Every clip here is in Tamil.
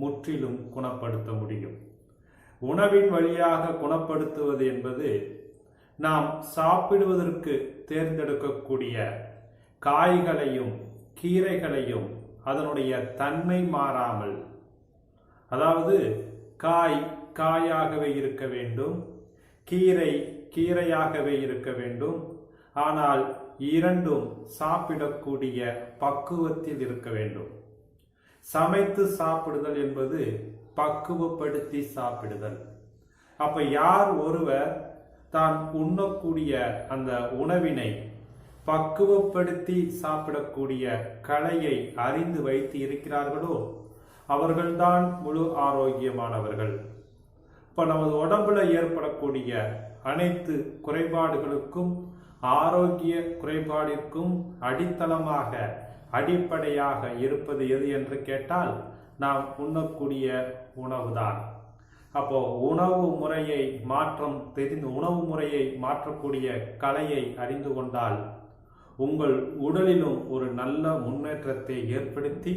முற்றிலும் குணப்படுத்த முடியும். உணவின் வழியாக குணப்படுத்துவது என்பது நாம் சாப்பிடுவதற்கு தேர்ந்தெடுக்கக்கூடிய காய்களையும் கீரைகளையும் அதனுடைய தன்மை மாறாமல் அதாவது காய் காயாகவே இருக்க வேண்டும் கீரை கீரையாகவே இருக்க வேண்டும் ஆனால் இரண்டும் சாப்பிடக்கூடிய பக்குவத்தில் இருக்க வேண்டும். சமைத்து சாப்பிடுதல் என்பது பக்குவப்படுத்தி சாப்பிடுதல். அப்ப யார் ஒருவர் தான் உண்ணக்கூடிய அந்த உணவினை பக்குவப்படுத்தி சாப்பிடக்கூடிய கலையை அறிந்து வைத்து இருக்கிறார்களோ அவர்கள்தான் முழு ஆரோக்கியமானவர்கள். இப்ப நமது உடம்புல ஏற்படக்கூடிய அனைத்து குறைபாடுகளுக்கும் ஆரோக்கிய குறைபாடிற்கும் அடித்தளமாக அடிப்படையாக இருப்பது எது என்று கேட்டால் நாம் உண்ணக்கூடிய உணவுதான். அப்போ உணவு முறையை மாற்றம் தெரிந்து உணவு முறையை மாற்றக்கூடிய கலையை அறிந்து கொண்டால் உங்கள் உடலிலும் ஒரு நல்ல முன்னேற்றத்தை ஏற்படுத்தி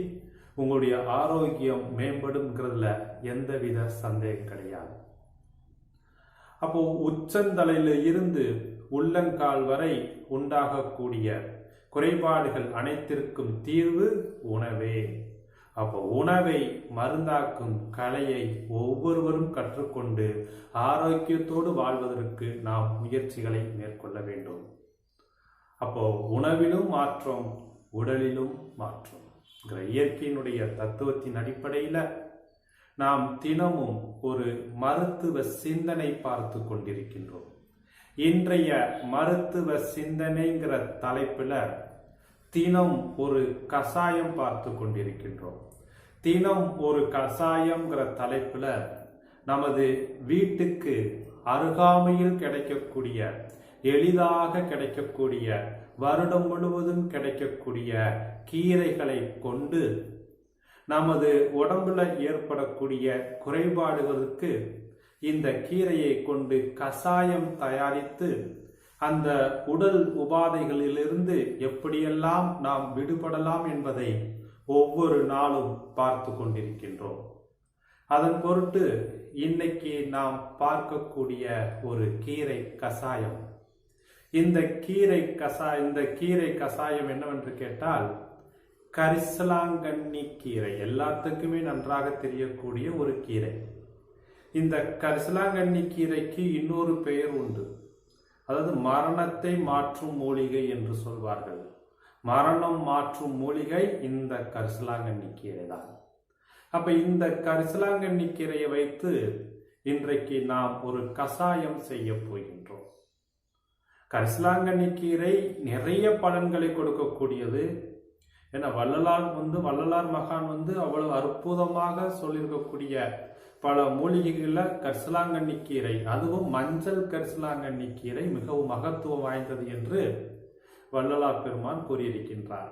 உங்களுடைய ஆரோக்கியம் மேம்படுங்கிறதுல எந்தவித சந்தேகம் கிடையாது. அப்போ உச்சந்தலையில இருந்து உள்ளங்கால் வரை உண்டாகக்கூடிய குறைபாடுகள் அனைத்திற்கும் தீர்வு உணவே. அப்போ உணவை மருந்தாக்கும் கலையை ஒவ்வொருவரும் கற்றுக்கொண்டு ஆரோக்கியத்தோடு வாழ்வதற்கு நாம் முயற்சிகளை மேற்கொள்ள வேண்டும். அப்போ உணவிலும் மாற்றம் உடலிலும் மாற்றம் இயற்கையினுடைய தத்துவத்தின் அடிப்படையில் நாம் தினமும் ஒரு மருத்துவ சிந்தனை பார்த்து கொண்டிருக்கின்றோம். இன்றைய மருத்துவ சிந்தனைங்கிற தலைப்புல தினம் ஒரு கசாயம் பார்த்து கொண்டிருக்கின்றோம். தினம் ஒரு கசாயம்ங்கிற தலைப்புல நமது வீட்டுக்கு அருகாமையில் கிடைக்கக்கூடிய எளிதாக கிடைக்கக்கூடிய வருடம் முழுவதும் கிடைக்கக்கூடிய கீரைகளை கொண்டு நமது உடம்புல ஏற்படக்கூடிய குறைபாடுகளுக்கு இந்த கீரையை கொண்டு கசாயம் தயாரித்து அந்த உடல் உபாதைகளிலிருந்து எப்படியெல்லாம் நாம் விடுபடலாம் என்பதை ஒவ்வொரு நாளும் பார்த்து கொண்டிருக்கின்றோம். அதன் பொருட்டு இன்னைக்கு நாம் பார்க்கக்கூடிய ஒரு கீரை கசாயம் இந்த கீரை கசா இந்த கீரை கசாயம் என்னவென்று கேட்டால் கரிசலாங்கண்ணி கீரை. எல்லாத்துக்குமே நன்றாக தெரியக்கூடிய ஒரு கீரை. இந்த கரிசலாங்கண்ணி கீரைக்கு இன்னொரு பெயர் உண்டு. அதாவது மரணத்தை மாற்றும் மூலிகை என்று சொல்வார்கள். மரணம் மாற்றும் மூலிகை இந்த கரிசலாங்கண்ணி கீரை தான். அப்ப இந்த கரிசலாங்கண்ணி கீரையை வைத்து இன்றைக்கு நாம் ஒரு கசாயம் செய்ய போகின்றோம். கரிசலாங்கண்ணி கீரை நிறைய பலன்களை கொடுக்கக்கூடியது. ஏன்னா வள்ளலார் வந்து வள்ளலார் மகான் வந்து அவ்வளவு அற்புதமாக சொல்லியிருக்கக்கூடிய பல மூலிகைகளில் கரிசலாங்கண்ணி கீரை அதுவும் மஞ்சள் கரிசலாங்கண்ணி கீரை மிகவும் மகத்துவம் வாய்ந்தது என்று வள்ளலார் பெருமான் கூறியிருக்கின்றார்.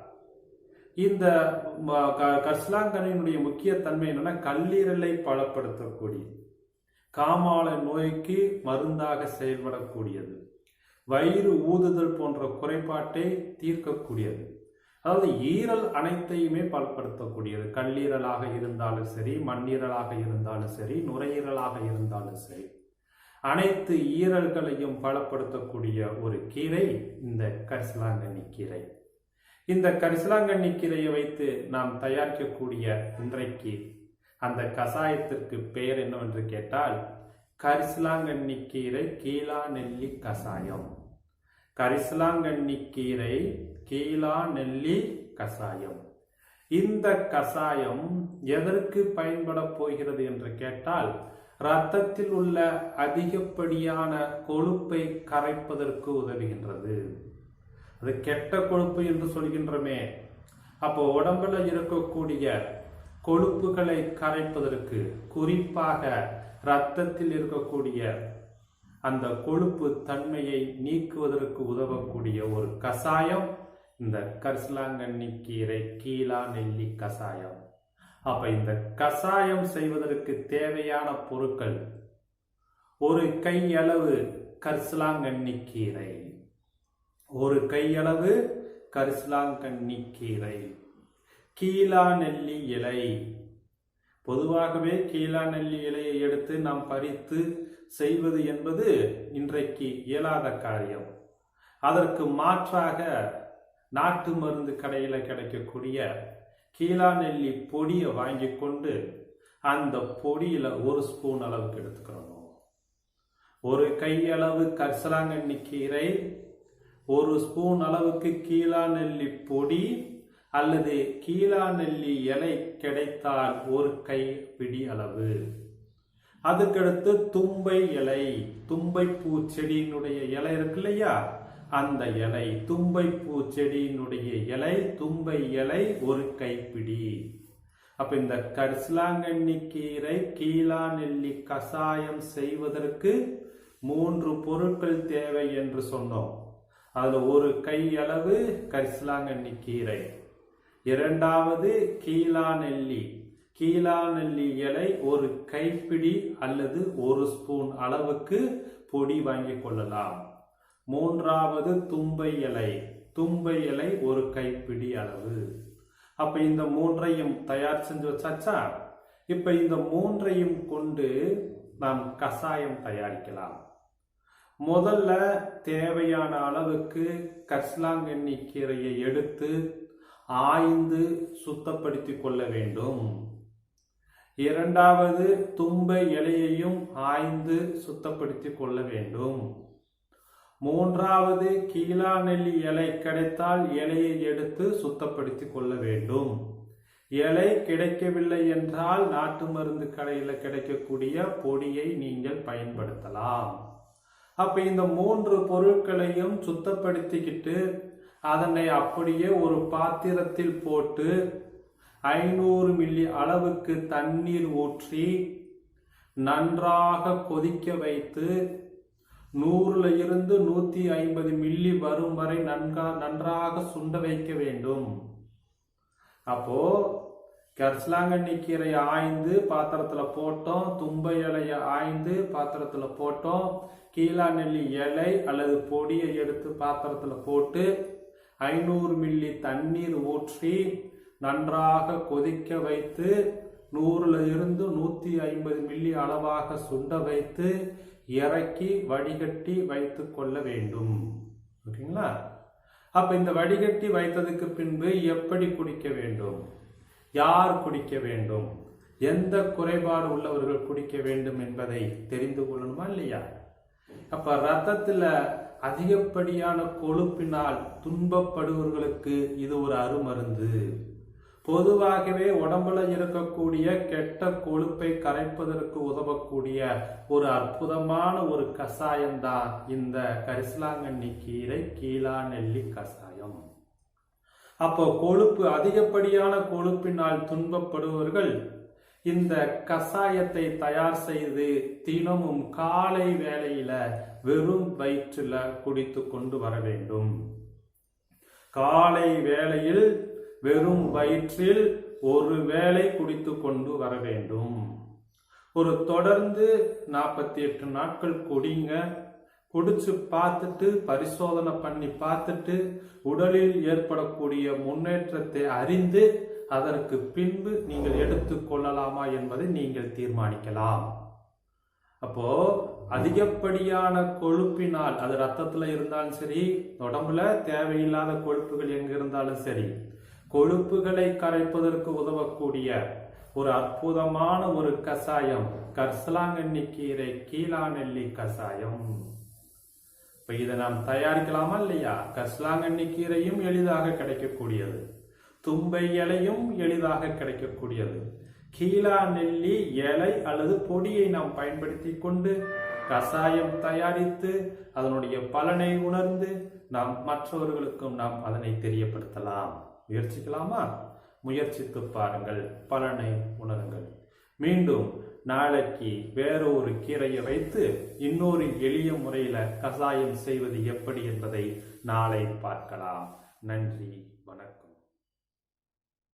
இந்த கரிசலாங்கண்ணியினுடைய முக்கிய தன்மை என்னன்னா கல்லீரலை பலப்படுத்தக்கூடிய காமால நோய்க்கு மருந்தாக செயல்படக்கூடியது வயிறு ஊதுதல் போன்ற குறைபாட்டை தீர்க்கக்கூடியது. அதாவது ஈரல் அனைத்தையுமே பலப்படுத்தக்கூடியது கல்லீரலாக இருந்தாலும் சரி மண்ணீரலாக இருந்தாலும் சரி நுரையீரலாக இருந்தாலும் சரி. அனைத்து ஈரல்களையும் பலப்படுத்தக்கூடிய ஒரு கீரை இந்த கரிசலாங்கண்ணி கீரை. இந்த கரிசலாங்கண்ணி கீரையை வைத்து நாம் தயாரிக்கக்கூடிய இன்றைக்கு அந்த கசாயத்திற்கு பெயர் என்னவென்று கேட்டால் கரிசலாங்கண்ணி கீரை கீழா நெல்லி கசாயம். கரிசலாங்கண்ணி கீரை கீழா நெல்லி கசாயம். இந்த கசாயம் எதற்கு பயன்பட போகிறது என்று கேட்டால் இரத்தத்தில் உள்ள அதிகப்படியான கொழுப்பை கரைப்பதற்கு உதவுகின்றது. அது கெட்ட கொழுப்பு என்று சொல்கின்றமே. அப்போ உடம்புல இருக்கக்கூடிய கொழுப்புகளை கரைப்பதற்கு குறிப்பாக இரத்தத்தில் இருக்கக்கூடிய அந்த கொழுப்பு தன்மையை நீக்குவதற்கு உதவக்கூடிய ஒரு கசாயம். இந்த கரிசலாங்கண்ணி கீரை கீழா நெல்லி கசாயம். அப்ப இந்த கசாயம் செய்வதற்கு தேவையான பொருட்கள் ஒரு கையளவு கரிசலாங்கண்ணி கீரை ஒரு கையளவு கரிசலாங்கண்ணி கீரை கீழா நெல்லி இலை. பொதுவாகவே கீழா நெல்லி இலையை எடுத்து நாம் பறித்து செய்வது என்பது இன்றைக்கு இயலாத காரியம். அதற்கு மாற்றாக நாட்டு மருந்து கடையில் கிடைக்கக்கூடிய கீழா நெல்லி பொடியை வாங்கி கொண்டு அந்த பொடியில் ஒரு ஸ்பூன் அளவுக்கு எடுத்துக்கிறணும் ஒரு கையளவு கரிசலாங்கண்ணி கீரை ஒரு ஸ்பூன் அளவுக்கு கீழா நெல்லி பொடி அல்லது கீழா நெல்லி இலை கிடைத்தால் ஒரு கை பிடி அளவு. அதுக்கடுத்து தும்பை இலை தும்பை பூ செடியினுடைய இலை இருக்கு இல்லையா அந்த இலை தும்பை பூ செடியினுடைய இலை தும்பை இலை ஒரு கைப்பிடி. அப்ப இந்த கரிசலாங்கண்ணி கீரை கீழா நெல்லி கசாயம் செய்வதற்கு மூன்று பொருட்கள் தேவை என்று சொன்னோம். அதில் ஒரு கை அளவு கரிசலாங்கண்ணி கீரை. இரண்டாவது கீழா நெல்லி கீழா நெல்லி இலை ஒரு கைப்பிடி அல்லது ஒரு ஸ்பூன் அளவுக்கு பொடி வாங்கிக் கொள்ளலாம். மூன்றாவது தும்பை இலை. தும்பை இலை ஒரு கைப்பிடி அளவு. அப்ப இந்த மூன்றையும் தயார் செஞ்சு வச்சாச்சா? இப்ப இந்த மூன்றையும் கொண்டு நாம் கசாயம் தயாரிக்கலாம். முதல்ல தேவையான அளவுக்கு கர்ஸ்லாங்கண்ணி கீரையை எடுத்து ஆய்ந்து சுத்தப்படுத்தி கொள்ள வேண்டும். இரண்டாவது தும்பை இலையையும் ஆய்ந்து சுத்தப்படுத்தி கொள்ள வேண்டும். மூன்றாவது கீழா நெல்லி இலை கிடைத்தால் இலையை எடுத்து சுத்தப்படுத்தி கொள்ள வேண்டும். இலை கிடைக்கவில்லை என்றால் நாட்டு மருந்து கடையில் கிடைக்கக்கூடிய பொடியை நீங்கள் பயன்படுத்தலாம். அப்ப இந்த மூன்று பொருட்களையும் சுத்தப்படுத்திக்கிட்டு அதனை அப்படியே ஒரு பாத்திரத்தில் போட்டு ஐநூறு மில்லி அளவுக்கு தண்ணீர் ஊற்றி நன்றாக கொதிக்க வைத்து நூறுல இருந்து நூற்றி ஐம்பது மில்லி வரும் வரை நன்கா நன்றாக சுண்ட வைக்க வேண்டும். அப்போ கர்சலாங்கண்ணி கீரை ஆய்ந்து பாத்திரத்தில் போட்டோம் தும்பை இலையை ஆய்ந்து பாத்திரத்தில் போட்டோம் கீழா நெல்லி இலை அல்லது பொடியை எடுத்து பாத்திரத்தில் போட்டு ஐநூறு மில்லி தண்ணீர் ஊற்றி நன்றாக கொதிக்க வைத்து நூறுல இருந்து நூற்றி ஐம்பது மில்லி அளவாக சுண்ட வைத்து இறக்கி வடிகட்டி வைத்து கொள்ள வேண்டும். ஓகேங்களா? அப்போ இந்த வடிகட்டி வைத்ததுக்கு பின்பு எப்படி குடிக்க வேண்டும்? யார் குடிக்க வேண்டும்? எந்த குறைபாடு உள்ளவர்கள் குடிக்க வேண்டும் என்பதை தெரிந்து கொள்ளணுமா இல்லையா? அப்போ ரத்தத்தில் அதிகப்படியான கொழுப்பினால் துன்பப்படுபவர்களுக்கு இது ஒரு அருமருந்து. பொதுவாகவே உடம்புல இருக்கக்கூடிய கெட்ட கொழுப்பை கரைப்பதற்கு உதவக்கூடிய ஒரு அற்புதமான ஒரு கஷாயம்தான் இந்த கரிசலாங்கண்ணி கீரை கீழா நெல்லி கசாயம் அப்போ கொழுப்பு அதிகப்படியான கொழுப்பினால் துன்பப்படுபவர்கள் இந்த கசாயத்தை தயார் செய்து தினமும் காலை வேளையில வெறும் வயிற்றுல குடித்து கொண்டு வர வேண்டும். காலை வேளையில் வெறும் வயிற்றில் ஒரு வேளை குடித்து கொண்டு வர வேண்டும். ஒரு தொடர்ந்து நாற்பத்தி எட்டு நாட்கள் குடிங்க. குடிச்சு பார்த்துட்டு பரிசோதனை பண்ணி பார்த்துட்டு உடலில் ஏற்படக்கூடிய முன்னேற்றத்தை அறிந்து அதற்கு பின்பு நீங்கள் எடுத்துக்கொள்ளலாமா என்பதை நீங்கள் தீர்மானிக்கலாம். அப்போ அதிகப்படியான கொழுப்பினால் அது ரத்தத்துல இருந்தாலும் சரி உடம்புல தேவையில்லாத கொழுப்புகள் எங்க இருந்தாலும் சரி கொழுப்புகளை கரைப்பதற்கு உதவக்கூடிய ஒரு அற்புதமான ஒரு கசாயம் கர்சலாங்கண்ணி கீரை கீழா நெல்லி கசாயம் இப்ப இதை நாம் தயாரிக்கலாமா இல்லையா? கர்சலாங்கண்ணி கீரையும் எளிதாக கிடைக்கக்கூடியது. தும்பை இலையும் எளிதாக கிடைக்கக்கூடியது. கீழா நெல்லி இலை அல்லது பொடியை நாம் பயன்படுத்தி கொண்டு கசாயம் தயாரித்து அதனுடைய பலனை உணர்ந்து நாம் மற்றவர்களுக்கும் நாம் அதனை தெரியப்படுத்தலாம். முயற்சிக்கலாமா? முயற்சித்து பாருங்கள் பலனை உணருங்கள். மீண்டும் நாளைக்கு வேற ஒரு கீரையை வைத்து இன்னொரு எளிய முறையில் கசாயம் செய்வது எப்படி என்பதை நாளை பார்க்கலாம். நன்றி.